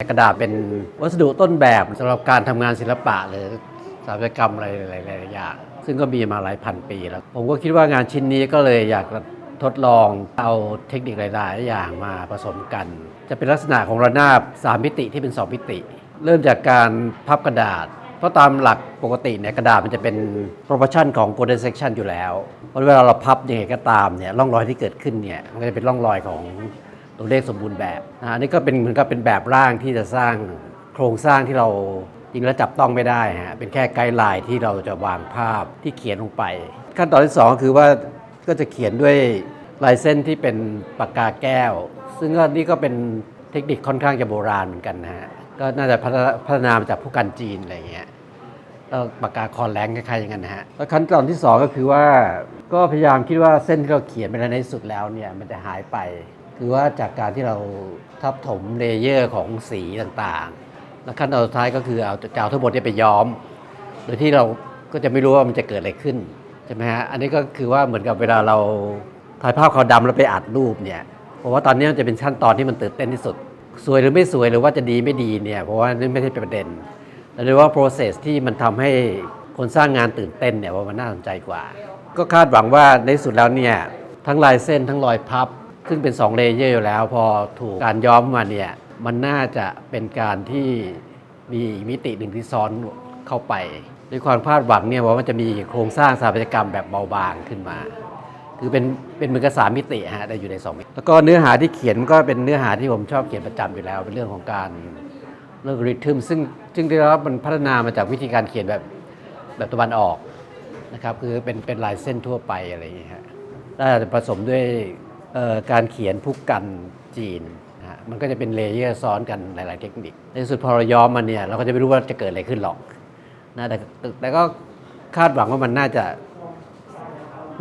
กระดาษเป็นวัสดุต้นแบบสำหรับการทำงานศิลปะหรือสถาปัตยกรรมอะไรหลายๆอย่างซึ่งก็มีมาหลายพันปีแล้ว ผมก็คิดว่างานชิ้นนี้ก็เลยอยากทดลองเอาเทคนิคหลายๆอย่างมาผสมกัน จะเป็นลักษณะของระนาบ3มิติที่เป็น2มิติ เริ่มจากการพับกระดาษ เพราะตามหลักปกติเนี่ยกระดาษมันจะเป็น proportion ของ golden section อยู่แล้วเพราะเวลาเราพับยังไงก็ตามเนี่ยร่องรอยที่เกิดขึ้นเนี่ยมันก็จะเป็นร่องรอยของ ตัวเลขสมบูรณ์แบบนะอันนี้ก็เป็นเหมือนกับเป็นแบบร่างที่จะสร้างโครงสร้างที่เราจริงแล้วจับต้องไม่ได้ฮะเป็นแค่ไกด์ไลน์ที่เราจะวางภาพที่เขียนลงไป ขั้นตอนที่สองก็คือว่าก็จะเขียนด้วยลายเส้นที่เป็นปากกาแก้ว ซึ่งก็นี่ก็เป็นเทคนิคค่อนข้างจะโบราณเหมือนกันนะฮะก็น่าจะพัฒนามาจากผู้กันจีนอะไรเงี้ยแล้วปากกาคอนแรงคล้ายๆอย่างนั้นนะฮะแล้วขั้นตอนที่ 2 ก็คือว่าก็พยายามคิดว่าเส้นที่เราเขียนไปแล้วในที่สุดแล้วเนี่ยมันจะหายไป คือว่าจากการที่เราทับถมเลเยอร์ของสีต่างๆ แล้วขั้นตอนสุดท้ายก็คือเอาจะเอาทั้งหมดเนี่ยไปย้อม โดยที่เราก็จะไม่รู้ว่ามันจะเกิดอะไรขึ้นใช่ไหมฮะ อันนี้ก็คือว่าเหมือนกับเวลาเราถ่ายภาพขาวดำแล้วไปอัดรูปเนี่ย เพราะว่าตอนนี้มันจะเป็นขั้นตอนที่มันตื่นเต้นที่สุด สวยหรือไม่สวยหรือว่าจะดีไม่ดีเนี่ย เพราะว่านี่ไม่ใช่เป็นประเด็นแต่เลยกว่า process ที่มันทำให้คนสร้างงานตื่นเต้นเนี่ยว่ามันน่าสนใจกว่า ก็คาดหวังว่าในสุดแล้วเนี่ยทั้งลายเส้นทั้งรอยพับ ซึ่งเป็น 2 เลเยอร์อยู่แล้วพอถูกการย้อมมาเนี่ยมันน่าจะเป็นการที่มีมิติหนึ่งที่ซ้อนเข้าไปด้วยความคาดหวังเนี่ยว่ามันจะมีโครงสร้างสถาปัตยกรรมแบบเบาบางขึ้นมา คือเป็นเป็นเหมือนกับสามมิติฮะแต่อยู่ในสองมิติแล้วก็เนื้อหาที่เขียนก็เป็นเนื้อหาที่ผมชอบเขียนประจำอยู่แล้ว เป็นเรื่องของการเรื่องริทึมซึ่งซึ่งได้รับมันพัฒนามาจากวิธีการเขียนแบบแบบตะวันออกนะครับคือเป็นเป็นลายเส้นทั่วไปอะไรอย่างเงี้ยฮะแล้วอาผสมด้วย การเขียนพุกกันจีนนะฮะมันก็จะเป็นเลเยอร์ซ้อนกันหลาย ๆ เทคนิค ในที่สุดพอเราย้อมมันเนี่ยเราก็จะไม่รู้ว่าจะเกิดอะไรขึ้นหรอกนะแต่แต่ก็คาดหวังว่ามันน่าจะ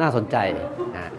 น่าสนใจนะ